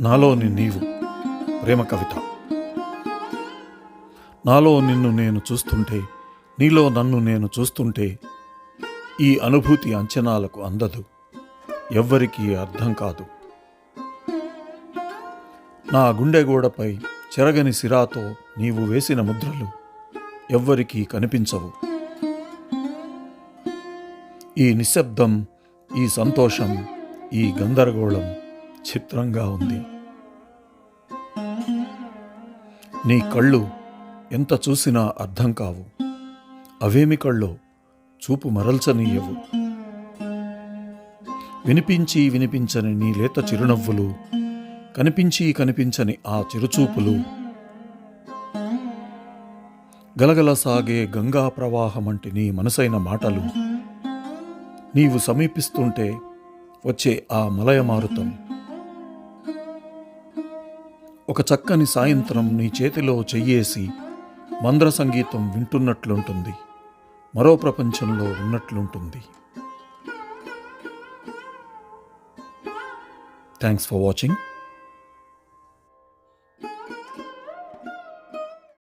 నాలోని నీవు ప్రేమ కవిత. నాలో నిన్ను నేను చూస్తుంటే నీలో నన్ను నేను చూస్తుంటే ఈ అనుభూతి అంచనాలకు అందదు ఎవ్వరికీ అర్థం కాదు. నా గుండెగోడపై చెరగని సిరాతో నీవు వేసిన ముద్రలు ఎవ్వరికీ కనిపించవు. ఈ నిశ్శబ్దం ఈ సంతోషం ఈ గందరగోళం చిత్రంగా ఉంది. నీ కళ్ళు ఎంత చూసినా అర్థం కావు. అవేమి కళ్ళో చూపు మరల్చనీయవు. వినిపించి వినిపించని నీ లేత చిరునవ్వులు కనిపించి కనిపించని ఆ చిరుచూపులు. గలగల సాగే గంగా ప్రవాహమంటి నీ మనసైన మాటలు. నీవు సమీపిస్తుంటే వచ్చే ఆ మలయమారుతం. ఒక చక్కని సాయంత్రం నీ చేతిలో చెయ్యేసి మంద్ర సంగీతం వింటున్నట్లుంటుంది. మరో ప్రపంచంలో ఉన్నట్లుంటుంది. Thanks for watching